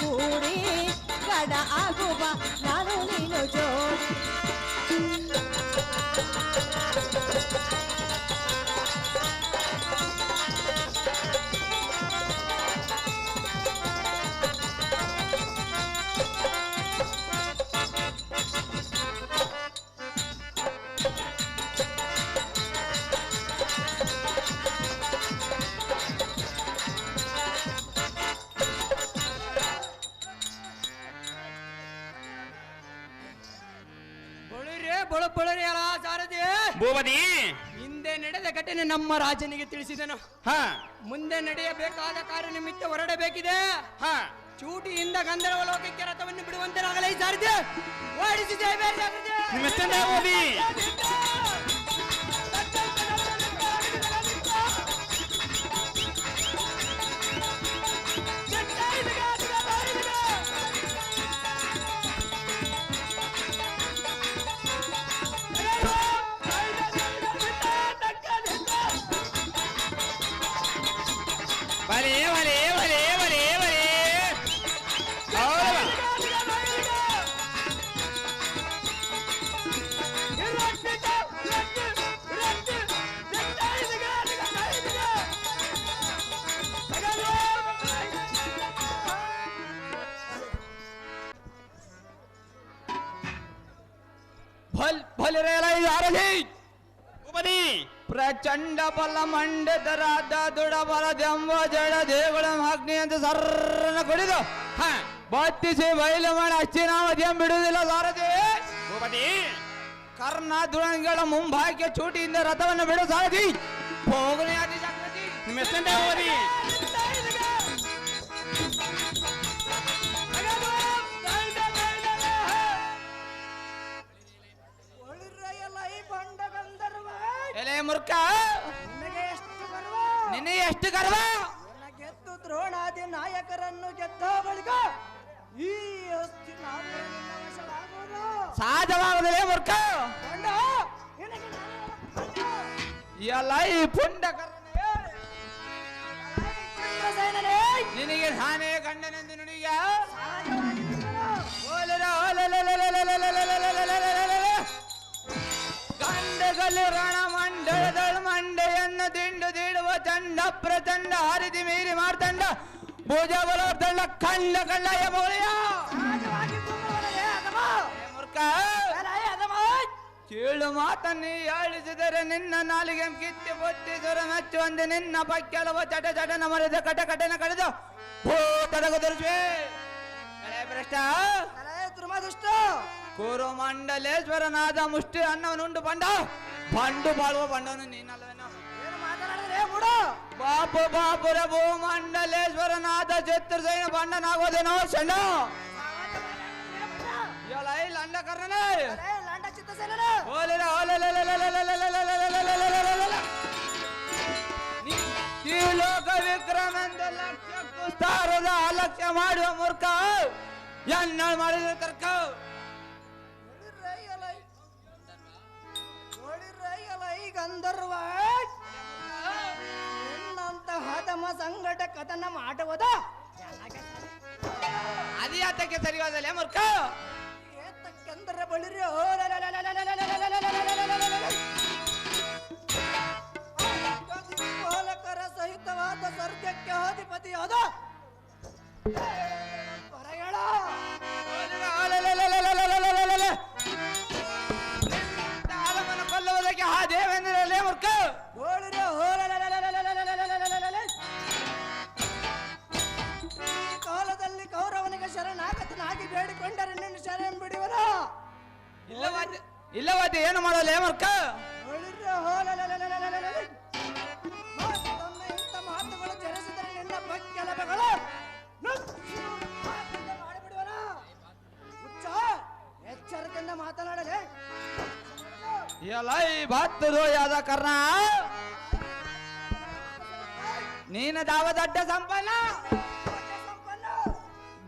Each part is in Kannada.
కూడి గడ ఆగుబ నాను నేను జో ನಮ್ಮ ರಾಜನಿಗೆ ತಿಳಿಸಿದನು. ಹ. ಮುಂದೆ ನಡೆಯಬೇಕಾದ ಕಾರ್ಯ ನಿಮಿತ್ತ ಹೊರಡಬೇಕಿದೆ. ಹ. ಚೂಟಿಯಿಂದ ಗಂಧರ್ವ ಲೋಕಕ್ಕೆ ರಥವನ್ನು ಬಿಡುವಂತೆ ಆಗಲೇ ಸಾರಿದೆ. ಓಡಿಸಿ ಜಯಬೇಡ ಆಜ್ಞೆ ಅಂತ ಸರ್ರನ ಕೊಡಿದು ಬತ್ತಿಸಿ ಬಯಲು ಮಾಡಿ ಅಚ್ಚಿ ನಾವು ಅದೇನ್ ಬಿಡುವುದಿಲ್ಲ ಸಾರಥಿ. ಭೂಪತಿ. ಕರ್ಣ ದುರಂಗಳ ಮುಂಭಾಗ್ಯ ಚೂಟಿಯಿಂದ ರಥವನ್ನು ಬಿಡು ಸಾರಥಿ. ಹೋಗಲಿ ಎಲೆ ಮುರ್ಕ ನಿನಗೆ ಎಷ್ಟು ಗರ್ವ? ದ್ರೋಣಾದಿ ನಾಯಕರನ್ನು ಗೆದ್ದ ಬಳಿಕ ಈ ಅಸ್ತಿ ನಾವು ವಶವಾಗೋದು. ನಿನಗೆ ಎಲ್ಲ ಈ ಪುಂಡ ನಿನಗೆ ನಾನೇ ಗಂಡನೆಂದು ನುಡಿಯ ಸಹಜವಾಗಿರುವನು. ಓಲಲ ಓಲಲಲಲಲಲಲಲಲಲಲಲಲಲಲ. ಮಂಡೆಯನ್ನು ದಿಂಡು ಪ್ರಚಂಡ ಹರಿದಿ ಮೀರಿ ಮಾರ್ದಂಡ, ಭುಜ ಬಲೋರ್ದಂಡ ಕಂಡ ಕಂಡ ಎಮೋಳಿಯ ಮೂರ್ಖ, ಕೇಳು ಮಾತನ್ನಿ, ಆಳಿಸಿದರೆ ನಿನ್ನ ನಾಲಿಗೆ ಕಿತ್ತಿ ಬೊತ್ತಿ ಸುರ ಮೆಚ್ಚು ಅಂದೆ ನಿನ್ನ ಪಕ್ಕೆಲವ ಚಟ ಚಟನ ಮರೆದ ಕಟ ಕಟನ ಕಡಿದು ಹೋ ತಡಗುದುರ್ಜಿ ಭ್ರಷ್ಟ. ದುರ್ಮದುಷ್ಟ ಕೋರು ಮಂಡಲೇಶ್ವರನಾದ ಮುಷ್ಟಿ ಅನ್ನವನುಂಡು ಬಂಡ ಬಂಡು ಬಾಳುವ ಬಂಡವನು ನೀನಲ್ವೇನೋ ಏನು ಮಾತನಾಡಿದ್ರೆ ಬಿಡು ಬಾಪ ಬಾಪುರ ಭೂಮಂಡಲೇಶ್ವರನಾಥ ಚಿತ್ರಸೈನ ಬಂಡನಾಗೋದೇನೋ ಸಣ್ಣ ಇವಲ್ಲ ಐ ಲಂಡ ಕರ್ಣನೇ ಓಲಿರ ಓಲಲ ನೀವು ಲೋಕ ವಿಕ್ರಮೆಂದು ಲಕ್ಷ್ಯ ಅಲಕ್ಷ್ಯ ಮಾಡುವ ಮೂರ್ಖ. ಎನ್ನ ಮಾಡಿದ ತರ್ಕ ಗಂಧರ್ವ. ಹದಮ ಸಂಘಟ ಕಥನ ಮಾಡುವುದ ಅದಿಯಾತಕ್ಕೆ ಸರಿವಾದಲ್ಲ ಮರ್ಕ ಏತಕ್ಕೆಂದ್ರೆ ಬಳಿರಿ ಸಹಿತವಾದ ಸರ್ಗಕ್ಕೆ ಅಧಿಪತಿಯಾದ ನಿನ್ನ ಏನು ಮಾಡಲ್ಲ ಹುಚ್ಚ ಎಚ್ಚರಿಕೆಯಿಂದ ಮಾತನಾಡಲೇ. ಎಲೈ ಬತ್ತದು ಯಾದ ಕರ್ಣ ನೀನ ದಾವ ದಡ್ಡ ಸಂಪನ್ನ.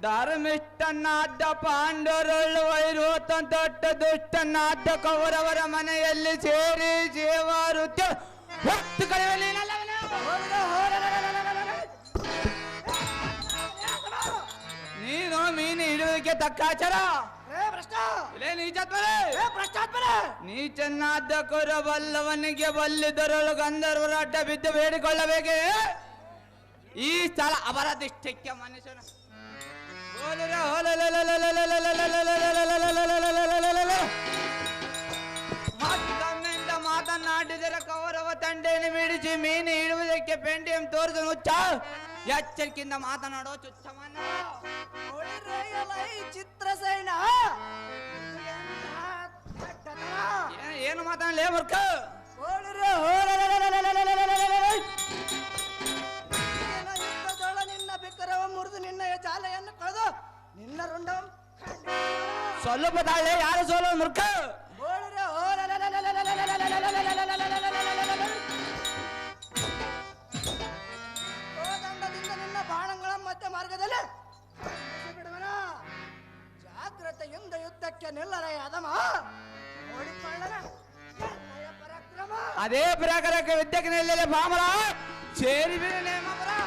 ಧರ್ಮಿಷ್ಠನಾದ ಪಾಂಡವರಳ್ಳು ವೈರೋತಂತೊಟ್ಟ ದುಷ್ಟನಾದ ಕೌರವರ ಮನೆಯಲ್ಲಿ ಸೇರಿ ಸೇವಾರುತ್ಯ ಹೊತ್ತು ಕಳೆಯಲಿ ನೀನು ಮೀನು ಹಿಡಿಯೋದಕ್ಕೆ ತಕ್ಕಾಚಾರ ನೀಚನಾದ ಕುರಬಲ್ಲವನಿಗೆ ಬಲ್ಲಿದರಳು ಗಂಧರ್ವರ ಅಡ್ಡ ಬಿದ್ದು ಬೇಡಿಕೊಳ್ಳಬೇಕೇ? ಈ ಸ್ಥಳ ಅವರ ದಿಷ್ಟಕ್ಕೆ ಮನುಷ್ಯನ. ಮಾತನಾಡಿದರ ಕೌರವ ತಂಡೇನು ಬಿಡಿಸಿ ಮೀನು ಹಿಡುವುದಕ್ಕೆ ಪೆಂಟಿಎಂ ತೋರಿಸು ನುಚ್ಚ ಎಚ್ಚರಿಕೆಯಿಂದ ಮಾತನಾಡೋ ಚುಚ್ಚಮನ್ನ ಚಿತ್ರಸೈನ ಏನು ಮಾತಾಡಲೇ ಮುರ್ಕ ಹೋಳ ಶಾಲೆಯನ್ನು ಕಳೆದು ನಿನ್ನ ರುಂಡ ಸ್ವಲ್ಪ ತಾಳೆ ಯಾರು ಸೋಲೋ ಮುರ್ಕ ನಿನ್ನ ಬಾಣಗಳ ಮಧ್ಯ ಮಾರ್ಗದಲ್ಲಿ ಜಾಗ್ರತೆಯಿಂದ ಯುದ್ಧಕ್ಕೆ ನಿಲ್ಲರ ಅದಮ ಓಡಿಕೊಳ್ಳರ అదే ప్రకారక విద్యకు నెల్లెల భామరా చేరి వినలేమరా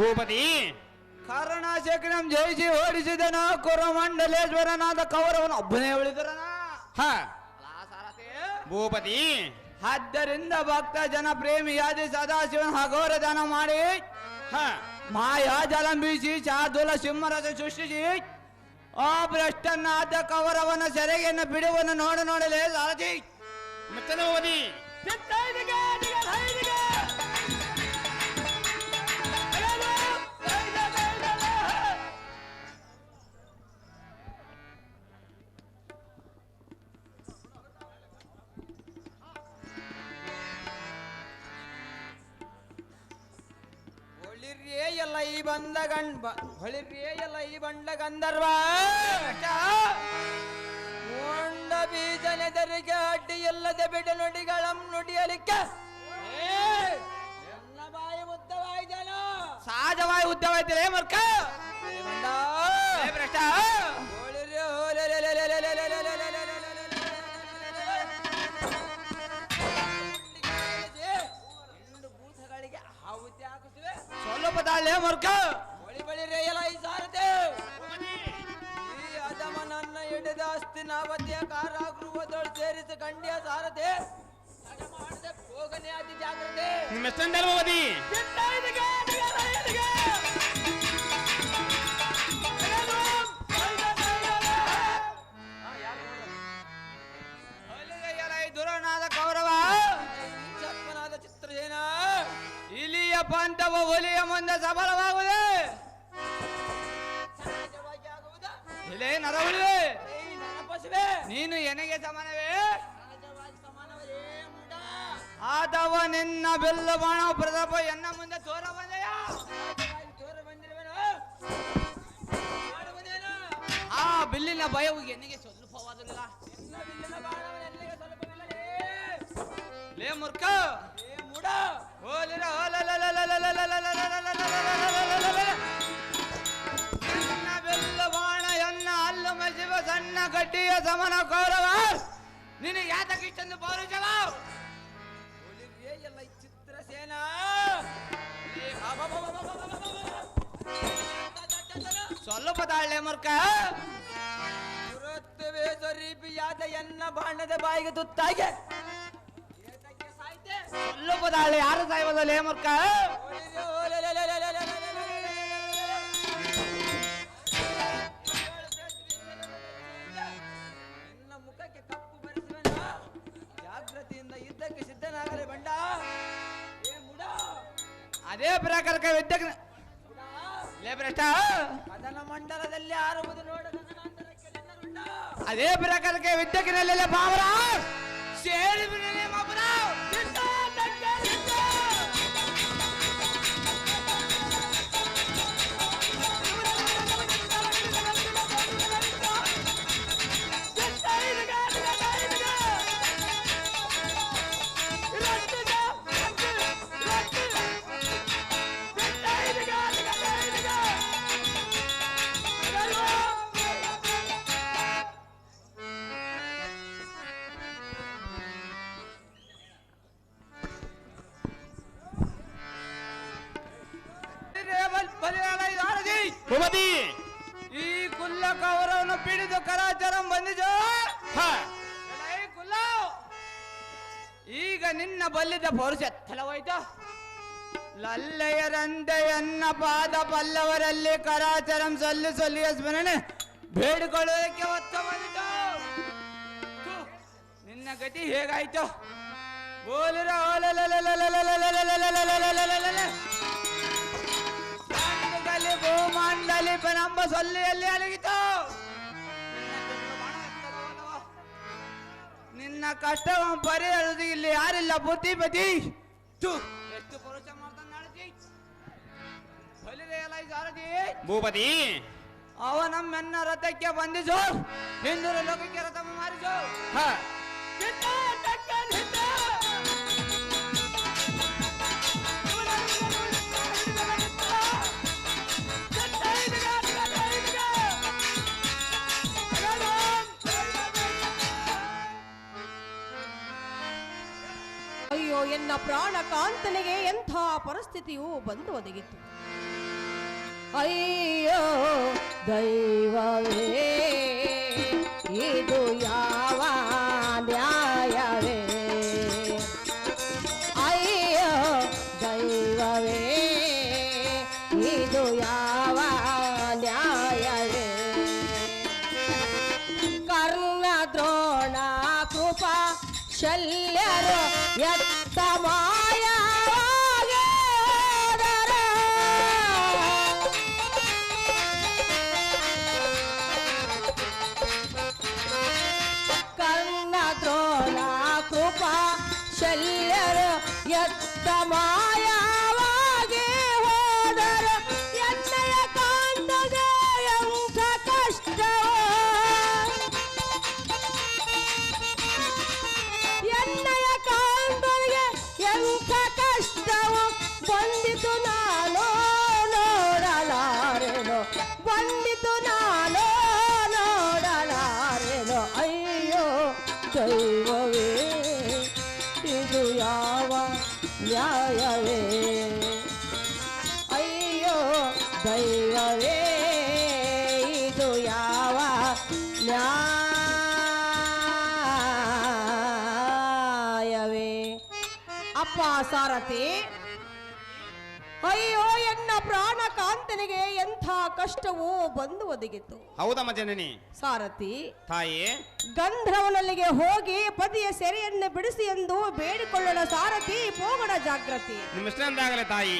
ಭೂಪತಿ. ಕರ್ಣಾಶಕನಂ ಜಯಿಸಿ ಓಡಿಸಿದನ ಕುರಮಂಡಲೇಶ್ವರನಾದ ಕೌರವನು. ಒಬ್ಬನೇ ಉಳಿದರನ? ಹ. ಭೂಪತಿ. ಆದ್ದರಿಂದ ಭಕ್ತ ಜನ ಪ್ರೇಮಿಯಾದಿ ಸದಾಶಿವನ ಹಗೋರ ದಾನ ಮಾಡಿ. ಮಾಯಾ ಜಲಂಬಿಸಿ ಚಾದುಲ ಸಿಂಹರಸ ಸೃಷ್ಟಿಸಿ. ಆ ಭ್ರಷ್ಟನಾದ ಕೌರವನ ಸೆರೆಯನ್ನು ಬಿಡುವನ್ನು ನೋಡ ನೋಡಲೇ ಸಾರಥಿ ಮತ್ತನ ಈ ಬಂದ ಗಂಡ ಹೊಳಿರ್ಯೇ ಎಲ್ಲ ಈ ಬಂಡ ಗಂಧರ್ವ ಒಂದ ಬೀಜ ನೆದರಿಗೆ ಅಡ್ಡಿ ಇಲ್ಲದೆ ಬಿಡ ನುಡಿಗಳಂ ನುಡಿಯಲಿಕ್ಕೆ ಎಲ್ಲ ಬಾಯಿ ಉದ್ದವಾಯ್ತೇನ ಸಹಜವಾಗಿ ಉದ್ದವಾಯ್ತಿರೇ ಮರ್ಕ ಭ್ರಷ್ಟ ಹೊಳಿರ್ಯೇ ಲೇ ಮರ್ಕ. ಬಳಿ ಬಳಿ ಎಲ್ಲ ಈ ಸಾರದೆ ಈ ಅದಮ ನನ್ನ ಹಿಡಿದ ಅಸ್ತಿ ನಾವತಿಯ ಕಾರಾಗೃಹದೊಳು ಸೇರಿಸಿ ಗಂಡಿಯ ಸಾರಥಿ ಹೋಗನೆ ಅತಿ ಜಾಗ್ರತೆ. ನಿಮ್ಮ ಎಷ್ಟೊಂದಲ್ವದಿ ಪಂಥವ ಒಲಿಯ ಮುಂದೆ ಸಫಲವಾಗುವುದೇ ಇಲ್ಲೇ ನರವುಳಿವೆ ನೀನು ಎನಗೆ ಸಮಾನವೇ? ಆದವ ನಿನ್ನ ಬೆಲ್ಲ ಬಾಣ ಪ್ರತಾಪ ಎನ್ನ ಮುಂದೆ ತೋರ ಬಂದೆಯ ಆ ಬಿಲ್ಲಿನ ಭಯವು ಎನಗೆ ಸ್ವಲ್ಪವಾದಿಲ್ಲ ಲೇ ಮೂರ್ಖ! ಶಿವ ಸಣ್ಣ ಗಡ್ಡಿಯ ಸಮನ ಗೌರವ ನಿನಗೆ ಯಾತಕ್ಕೆ ಇಷ್ಟೊಂದು ಪೌರುಷವ ಒಲಿಗೆ ಎಲ್ಲ ಚಿತ್ರ ಸೇನಾ ಸ್ವಲ್ಪ ತಾಳ್ಳೆ ಮುರ್ಕ ಸರಿ ಬಿಯಾದ ಎನ್ನ ಬಾಣದ ಬಾಯಿಗೆ ತುತ್ತಾಗೆ ಯಾರು ಕಪ್ಪು ಬಂಡ. ಏ ಅದೇ ಪ್ರಕಾರಕ ಮಂಡಲದಲ್ಲಿ ನೋಡದ ಅದೇ ಪ್ರಕಾರಕ್ಕೆ ವಿದ್ಯಕ್ಕೆ ನೆಲ್ಲ ಸೇರಿ ಬಾಬರಾವ್. ನಿನ್ನ ಬಲ್ಲಿದ ಪೌರುಷ ಎತ್ತಲವಾಯ್ತು. ಲಲ್ಲೆಯರಂದೆಯನ್ನ ಪಾದ ಪಲ್ಲವರಲ್ಲಿ ಕರಾಚರಂ ಸೊಲ್ಲಿ ಸಲ್ಲಿಯ ಸ್ಮರಣೆ ಬೇಡಿಕೊಳ್ಳೋದಕ್ಕೆ ಒತ್ತ ಬಂದಿತು. ನಿನ್ನ ಗತಿ ಹೇಗಾಯ್ತು? ಬೋಲಿರ ಭೂಮಾಂಡಲಿ ಪನಂಬ ಸೊಲ್ಲಿಯಲ್ಲಿ ಅಲಗಿತು ನಿನ್ನ ಕಷ್ಟವ ಪರಿಹರಿಸಿ ಇಲ್ಲಿ ಯಾರಿಲ್ಲ ಬುದ್ಧಿ ಬದಿ. ಎಷ್ಟು ಪುರುಷ ಮಾಡ್ತಾನೆ ಭೂಪತಿ. ಅವ ನಮ್ಮೆನ್ನ ರಥಕ್ಕೆ ಬಂದಿಸು ಹಿಂದೂ ಲೋಕಕ್ಕೆ ರಥ ಮಾರಿಸು ಹ. ಅಯ್ಯೋ ಪ್ರಾಣಕಾಂತನಿಗೆ ಪ್ರಾಣ ಕಾಂತನಿಗೆ ಎಂಥ ಪರಿಸ್ಥಿತಿಯು ಬಂದು ಒದಗಿತು ಅಯ್ಯೋ ದೈವವೇ ಇದು ಯಾವ ಸಾರಥಿ ಅಯ್ಯೋ ಎನ್ನ ಪ್ರಾಣ ಕಾಂತನಿಗೆ ಎಂಥ ಕಷ್ಟವೂ ಬಂದು ಒದಗಿತು. ಹೌದಮ್ಮ ಜನನಿ. ಸಾರಥಿ ತಾಯಿ. ಗಂಧ್ರವನಲ್ಲಿಗೆ ಹೋಗಿ ಪತಿಯ ಸೆರೆಯನ್ನು ಬಿಡಿಸಿ ಎಂದು ಬೇಡಿಕೊಳ್ಳೋಣ ಸಾರಥಿ ಹೋಗೋಣ ಜಾಗೃತಿ ನಿಮ್ಮಿಷ್ಟಂದಾಗಲೇ ತಾಯಿ.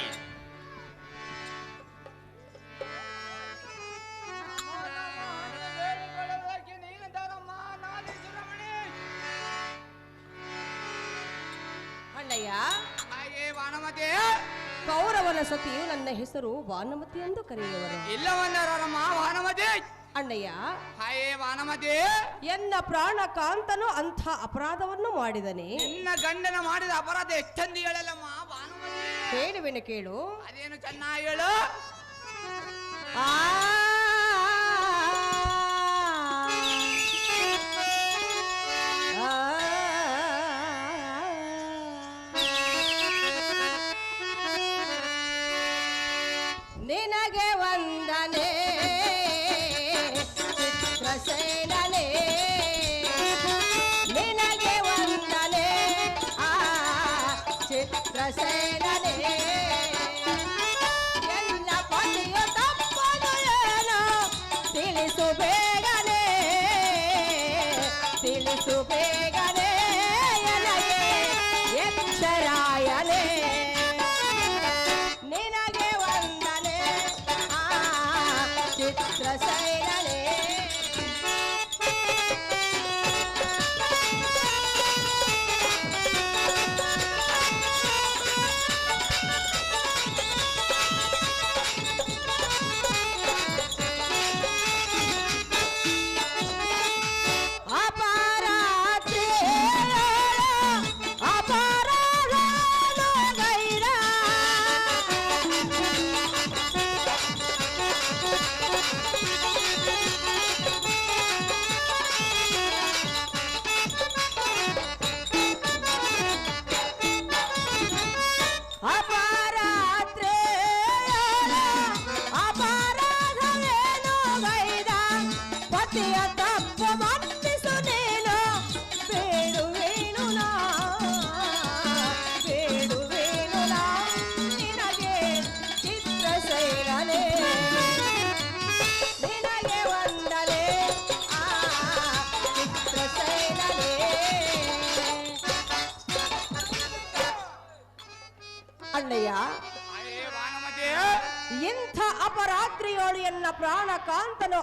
ಹೆಸರು ವಾನಮತಿ ಎಂದು ಕರೆಯುವರು. ಇಲ್ಲವನ್ನರಮ್ಮ ವಾನಮತಿ. ಅಣ್ಣಯ್ಯ. ಹಾಯೇ ವಾನಮತಿ. ಎನ್ನ ಪ್ರಾಣ ಕಾಂತನು ಅಂಥ ಅಪರಾಧವನ್ನು ಮಾಡಿದನೆ. ನಿನ್ನ ಗಂಡನ ಮಾಡಿದ ಅಪರಾಧ ಎಷ್ಟಂದು ಹೇಳಲ್ಲಮ್ಮ ವಾನಮತಿ. ಹೇಳುವೆನು ಕೇಳು. ಅದೇನು ಚೆನ್ನಾಗಿ ಹೇಳು. ಆ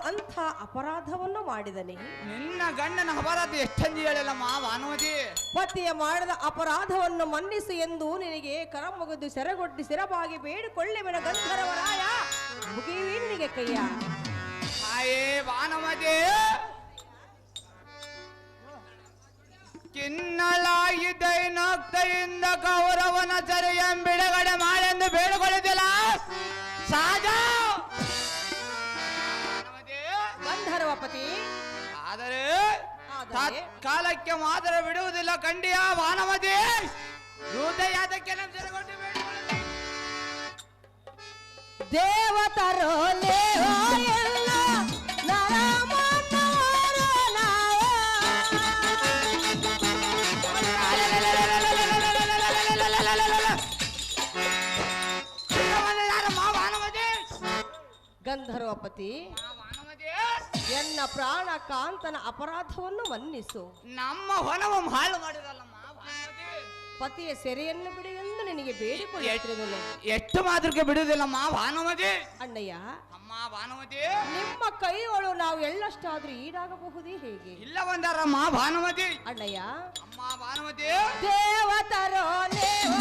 ಅಂಥ ಅಪರಾಧವನ್ನು ಮಾಡಿದನೆ. ನಿನ್ನ ಗಂಡನ ಅಪರಾಧ ಎಷ್ಟೊಂದು ಹೇಳಲ್ಲಮ್ಮ ಭಾನುಮತಿ? ಪತಿಯ ಮಾಡಿದ ಅಪರಾಧವನ್ನು ಮನ್ನಿಸು ಎಂದು ನಿನಗೆ ಕರಮುಗಿದು ಸೆರಗೊಡ್ಡಿ ಸಿರಬಾಗಿ ಮೇಡ ಗಂಧರ್ವರಾಯ. ಮುಗಿಯುವೆ ನಿನಗೆ ಕೈಯ. ಹಾಯೇ ಭಾನುಮತಿ. ಕಿನ್ನಲಾಗಿದ್ದೈನೋಕ್ತೆಯಿಂದ ಕೌರವನ ಸರಿಯಂ ಬಿಡುಗಡೆ ಮಾಡೆಂದು ಬೇಡಿಕೊಳ್ಳುತ್ತಿಲ್ಲ. ಸಾಜ ಪತಿ ಆದರೆ? ಕಾಲಕ್ಕೆ ಮಾತ್ರ ಬಿಡುವುದಿಲ್ಲ ಖಂಡಿಯ ಮಾನವದೇ ಯೂತ ಯಾತಕ್ಕೆ ನಮ್ಮ? ದೇವತರೋ ದೇವ ಎಲ್ಲ? ಗಂಧರ್ವಪತಿ ಎನ್ನ ಪ್ರಾಣ ಕಾಂತನ ಅಪರಾಧವನ್ನು ಮನ್ನಿಸು. ನಮ್ಮ ಹೊಲವ ಹಾಳು ಮಾಡಿರಲ್ಲಮ್ಮ. ಪತಿಯ ಸೆರೆಯನ್ನು ಬಿಡು ಎಂದು ನಿನಗೆ ಬೇಡಿಕೊಳ್ಳುತ್ತಿರುವುದಿಲ್ಲ ಎಷ್ಟು ಮಾತ್ರಕ್ಕೆ ಬಿಡುವುದಿಲ್ಲಮ್ಮ ಭಾನುಮತಿ? ಅಣ್ಣಯ್ಯ ಅಮ್ಮ ಭಾನುಮತಿ? ನಿಮ್ಮ ಕೈಯೊಳು ನಾವು ಎಳ್ಳಷ್ಟಾದ್ರೂ ಈಡಾಗಬಹುದೇ ಹೇಗೆ? ಇಲ್ಲ ಬಂದಾರಮ್ಮ ಭಾನುಮತಿ. ಅಣ್ಣಯ್ಯ ಅಮ್ಮ ಭಾನುಮತಿ. ದೇವತರೋ ದೇವ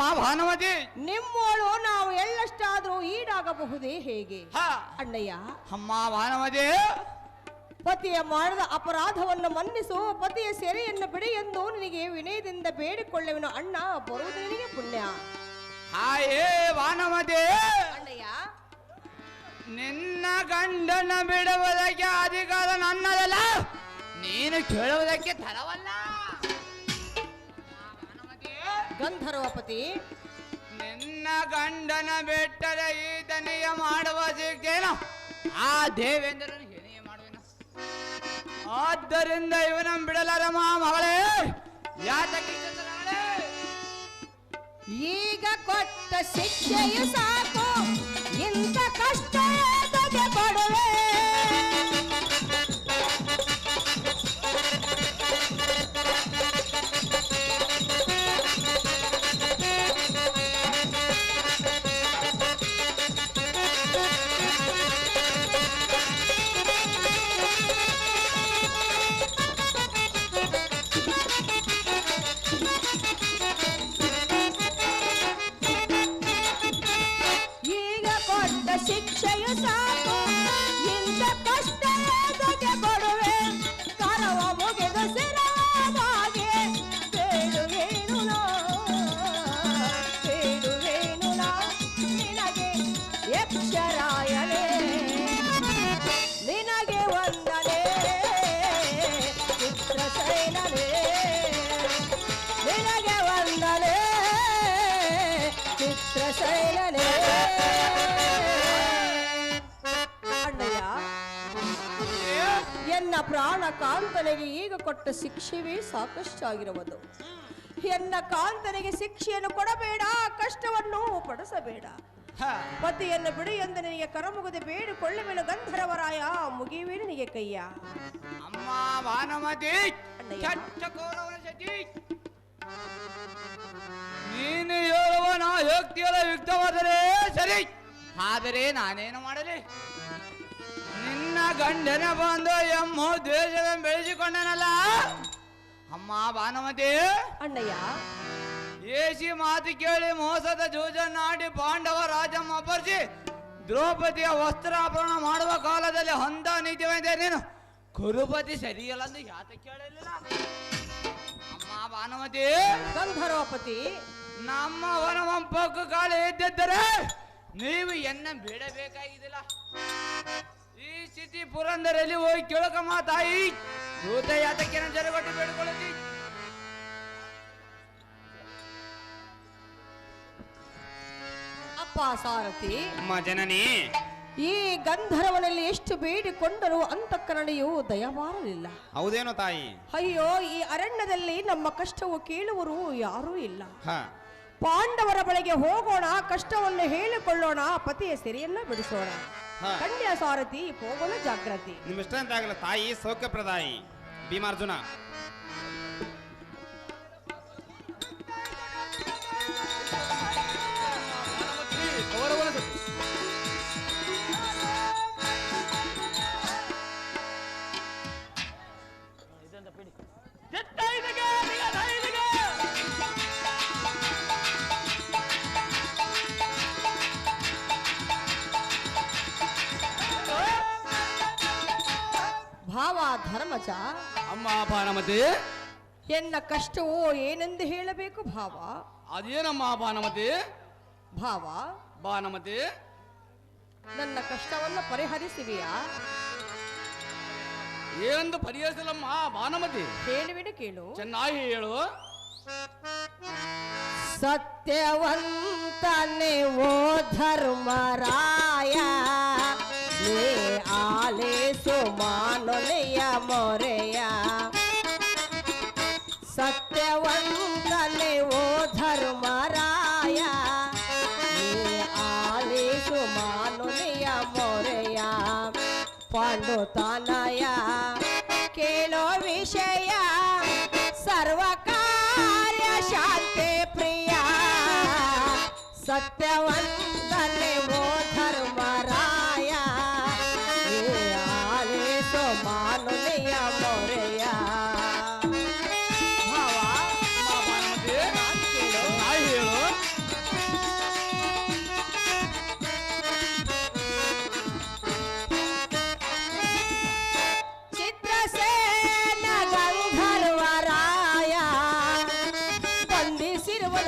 ಭಾನುಮತಿ ನಿಮ್ಮೋಳು ನಾವು ಎಳ್ಳಷ್ಟಾದ್ರೂ ಈಡಾಗಬಹುದೇ ಹೇಗೆ ಅಣ್ಣಯ್ಯ ಅಮ್ಮ ಭಾನುಮತಿ ಪತಿಯ ಮಾಡಿದ ಅಪರಾಧವನ್ನು ಮನ್ನಿಸು ಪತಿಯ ಸೆರೆಯನ್ನು ಬಿಡಿ ಎಂದು ನಿನಗೆ ವಿನಯದಿಂದ ಬೇಡಿಕೊಳ್ಳುವೆನು ಅಣ್ಣ ಬರುವುದು ಪುಣ್ಯ ಹಾಯೇ ಭಾನುಮತಿ ಅಣ್ಣಯ್ಯ ನಿನ್ನ ಗಂಡನ ಬಿಡುವುದಕ್ಕೆ ಅಧಿಕಾರ ನನ್ನದಲ್ಲ ನೀನು ಕೇಳುವುದಕ್ಕೆ ತರವಲ್ಲ ಗಂಧರ್ವಪತಿ. ನಿನ್ನ ಗಂಡನ ಬೆಟ್ಟರೆ ಈ ದನಿಯ ಮಾಡುವ ಸಿಕ್ಕೇನು ಆ ದೇವೇಂದ್ರನು ಮಾಡುವೇನ. ಆದ್ದರಿಂದ ಇವನ ಬಿಡಲಾರ ಮಗಳೇ ಯಾತಕ್ಕೆ? ಈಗ ಕೊಟ್ಟ ಶಿಕ್ಷೆಯು ಸಾಕು. ಇಂಥ ಕಷ್ಟ ಪ್ರಾಣ ಕಾಂತನಿಗೆ ಈಗ ಕೊಟ್ಟ ಶಿಕ್ಷೆವೇ ಸಾಕಷ್ಟಾಗಿರುವುದು. ಎನ್ನ ಕಾಂತನಿಗೆ ಶಿಕ್ಷೆಯನ್ನು ಕೊಡಬೇಡ ಕಷ್ಟವನ್ನು ಪಡಿಸಬೇಡ. ಪತಿಯನ್ನು ಬಿಡಿ ಎಂದು ನಿನಗೆ ಕರಮುಗದೆ ಬೇಡಿಕೊಳ್ಳುವೆನು ಗಂಧರವರಾಯ ಮುಗಿಯುವೆ ನಿನಗೆ ಕೈಯ. ಅಮ್ಮ ವಾನಮತಿ ನೀನು ಹೇಳುವ ನಾ ಯೋಕ್ತಿಯಲ್ಲ ಯುಕ್ತವಾದರೆ ಸರಿ. ಆದರೆ ನಾನೇನು ಮಾಡಲಿ? ನಿನ್ನ ಗಂಡನ ಬಂದು ಎಮ್ಮೋ ದ್ವೇಷದ ಬೆಳೆಸಿಕೊಂಡನಲ್ಲ? ಅಮ್ಮ ಭಾನುಮತಿ. ಅಣ್ಣಯ್ಯ. ಏಸಿ ಮಾತು ಕೇಳಿ ಮೋಸದ ಜೂಜನ್ನಾಡಿ ಪಾಂಡವ ರಾಜಮ್ಮ ಅಪರಿಸಿ ದ್ರೌಪದಿಯ ವಸ್ತ್ರಾಪರಣ ಮಾಡುವ ಕಾಲದಲ್ಲಿ ಹೊಂದ ನೀತಿವಂತೆ ನೀನು. ಕುರುಪತಿ ಸರಿಯಲ್ಲ ಎಂದು ಯಾತ ಕೇಳಲಿಲ್ಲ ಅಮ್ಮ ಭಾನುಮತಿ. ಗಂಧರ್ವಪತಿ ನಮ್ಮ ವನವಂಪಕ್ಕೂ ಕಾಲ ಎದ್ದಿದ್ದರೆ ನೀವು ಎನ್ನ ಬಿಡಬೇಕಾಗಿದ್ದಿಲ್ಲ. ಸ್ಥಿತಿ ಪುರಂದರಲ್ಲಿ ಹೋಗಿ ಕೇಳಕಮ್ಮ ತಾಯಿ. ಭೂತ ಯಾತಕ್ಕೆ ಜರಗೊಟ್ಟು ಬೇಡಿಕೊಳ್ಳುತ್ತಿ. ಅಪ್ಪ ಸಾರಥಿ. ಅಮ್ಮ ಜನನಿ. ಈ ಗಂಧರ್ವನಲ್ಲಿ ಎಷ್ಟು ಬೇಡಿಕೊಂಡರೂ ಅಂತಃಕರಣೆಯು ದಯಮಾರಲಿಲ್ಲ ಹೌದೇನೋ ತಾಯಿ? ಅಯ್ಯೋ ಈ ಅರಣ್ಯದಲ್ಲಿ ನಮ್ಮ ಕಷ್ಟವು ಕೇಳುವರು ಯಾರೂ ಇಲ್ಲ. ಪಾಂಡವರ ಬಳಿಗೆ ಹೋಗೋಣ ಕಷ್ಟವನ್ನು ಹೇಳಿಕೊಳ್ಳೋಣ ಪತಿಯ ಸೆರೆಯನ್ನ ಬಿಡಿಸೋಣ. ಕನ್ಯಾ ಸಾರಥಿ ಹೋಗೋಣ ಜಾಗೃತಿ ನಿಮ್ಮಿಷ್ಟ ಅಂತ ಆಗಲ್ಲ ತಾಯಿ ಸೌಖ್ಯಪ್ರದಾಯಿ ಭೀಮಾರ್ಜುನ. ಧರ್ಮಜ ಅಮ್ಮ ಭಾನುಮತಿ ಎನ್ನ ಕಷ್ಟವು ಏನೆಂದು ಹೇಳಬೇಕು ಭಾವ? ಅದೇನಮ್ಮ ಭಾನುಮತಿ ಭಾವ ಭಾನುಮತಿ ನನ್ನ ಕಷ್ಟವನ್ನು ಪರಿಹರಿಸಿವೆಯಾ? ಏನೆಂದು ಪರಿಹರಿಸಲಮ್ಮ? ಭಾನುಮತಿ ಹೇಳುವಿನ ಕೇಳು. ಚೆನ್ನಾಗಿ ಹೇಳು. ಸತ್ಯವಂತನೆ ಓ ಧರ್ಮರಾಯ. ಆಲಿಸು ಮಾನೊಲೆಯ ಮೊರೆಯ ಸತ್ಯವಂತನೆ ಓ ಧರ್ಮರಾಯ ನೀ ಆಲಿಸು ಮಾನೊಲೆಯ ಮೊರೆಯ ಪಾಂಡುತಾನಯ ಕೇಳೋ ವಿಷಯ ಸರ್ವಕಾರ್ಯ ಶಾಂತಿ ಪ್ರಿಯ ಸತ್ಯವಂತನೆ ಓ ಧರ್ಮರಾಯ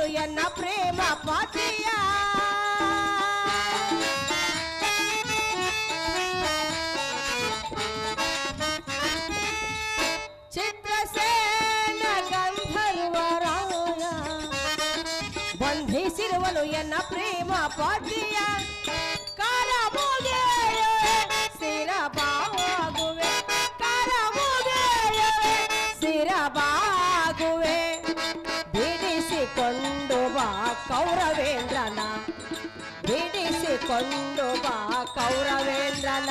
ಬಂಧಿಸಿರುವನು ಎನ್ನ ಪ್ರೇಮ ಪತಿಯ ಚಿತ್ರಸೇನ ಗಂಧರ್ವರಾಯ ಬಂಧಿಸಿರುವನು ಎನ್ನ ಪ್ರೇಮ ಬಿಡಿಸಿಕೊಂಡು ಬಾ ಕೌರವೇಂದ್ರನ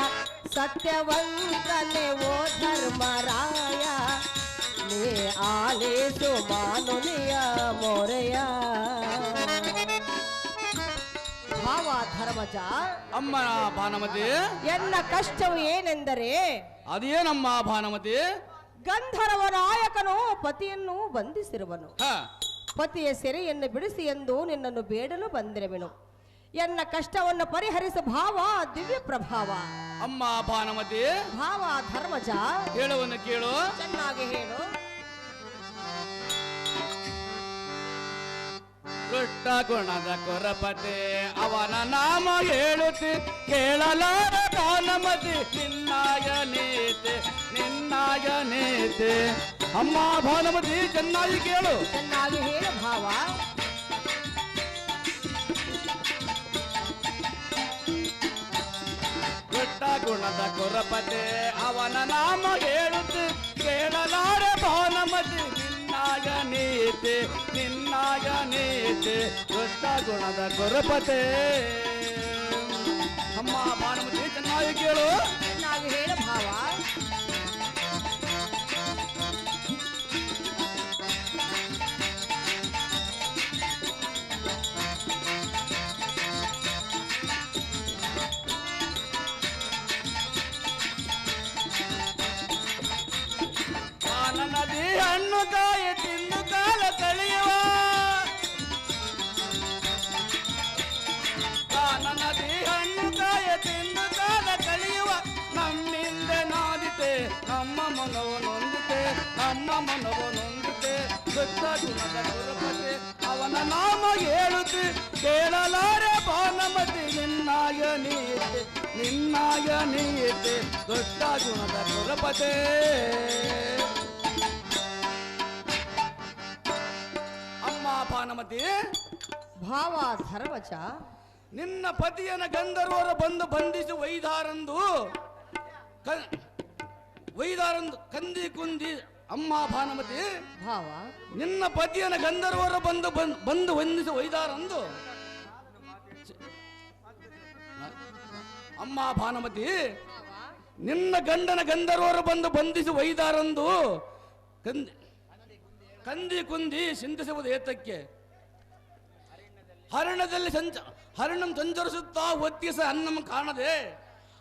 ಸತ್ಯವಂತನೆ ಓ ಧರ್ಮರಾಯ. ನೀ ಆಲಿಸು ಮಾನುನಿಯ ಮೊರೆಯ. ಭಾವ ಧರ್ಮಜ. ಅಮ್ಮ ಭಾನುಮತಿ. ಎನ್ನ ಕಷ್ಟವು ಏನೆಂದರೆ? ಅದೇನಮ್ಮ ಭಾನುಮತಿ? ಗಂಧರ್ವ ನಾಯಕನು ಪತಿಯನ್ನು ಬಂಧಿಸಿರುವನು. ಹ. ಪತಿಯ ಸೆರೆಯನ್ನು ಬಿಡಿಸಿ ಎಂದು ನಿನ್ನನ್ನು ಬೇಡಲು ಬಂದಿರುವೆನು. ಎನ್ನ ಕಷ್ಟವನ್ನು ಪರಿಹರಿಸ ಭಾವ ದಿವ್ಯ ಪ್ರಭಾವ. ಅಮ್ಮ ಭಾನುಮತಿ ಭಾವ ಧರ್ಮಜ. ಹೇಳುವನ್ನು ಕೇಳು. ಚೆನ್ನಾಗಿ ಹೇಳು. ದುಷ್ಟ ಗುಣದ ಕೊರಪತೆ ಅವನ ನಾಮ ಹೇಳುತ್ತಿ ಕೇಳಲಾರ ಭಾನುಮತಿ ನಿನ್ನಾಯ ನೀತೆ ನಿನ್ನಾಯ ನೀತೆ. ಅಮ್ಮ ಭಾನುಮತಿ ಚೆನ್ನಾಗಿ ಕೇಳು. ಚೆನ್ನಾಗಿ ಹೇಳು ಭಾವ. ಗುಣದ ಕೊರಪತೆ ಅವನ ನಾಮ ಹೇಳುತ್ತೆ ಕೇಳಲಾರೆ ಭಾನುಮತಿ ನಿನ್ನಾಗ ನೀತೆ ನಿನ್ನಾಗ ನೀತೆ ದೊಡ್ಡ ಗುಣದ ಕೊರಪತೆ ಕುಲಪತೆ ಅಮ್ಮ ಭಾನಮತಿ ಭಾವ ಧರ್ಮಜ ನಿನ್ನ ಪತಿಯನ ಗಂಧರ್ವರ ಬಂದು ಬಂಧಿಸಿ ವೈದಾರಂದು ಒಯ್ದಾರಂದು ಕಂದಿ ಕುಂದಿ ಅಮ್ಮ ಭಾನುಮತಿ ಭಾವ. ನಿನ್ನ ಪತಿಯನ ಗಂಧರ್ವರ ಬಂದು ಬಂದ್- ಬಂದು ವಂದಿಸಿ ವೈದಾರಂದು. ಅಮ್ಮ ಭಾನುಮತಿ ನಿನ್ನ ಗಂಡನ ಗಂಧರ್ವರು ಬಂದು ಬಂಧಿಸಿ ಒಯ್ದಾರಂದು ಕಂದಿ ಕಂದಿ ಕುಂದಿ ಚಿಂತಿಸುವುದು ಏತಕ್ಕೆ? ಹರಣದಲ್ಲಿ ಸಂಚ ಹರಣಂ ಸಂಚರಿಸುತ್ತಾ ಒತ್ತಿಸ ಅನ್ನಂ ಕಾಣದೆ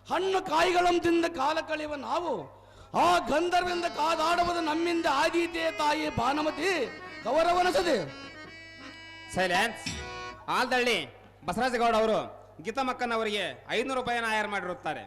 ಹಣ್ಣು ಕಾಯಿಗಳನ್ನು ತಿಂದ ಕಾಲ ಕಳೆಯುವ ನಾವು, ಆ ಗಂಧರ್ವಿಂದ ಕಾದಾಡುವುದು ನಮ್ಮಿಂದ ಆದೀತೆ ತಾಯಿ ಭಾನುಮತಿ ಕವರವನಸದೆ ಸೈಲೆನ್ಸ್ ಆಲ್ದಳ್ಳಿ ಬಸವರಾಜಗೌಡ ಅವರು ಗೀತಮಕ್ಕನವರಿಗೆ ಐನೂರು ರೂಪಾಯಿನ ಆಯರ್ ಮಾಡಿರುತ್ತಾರೆ.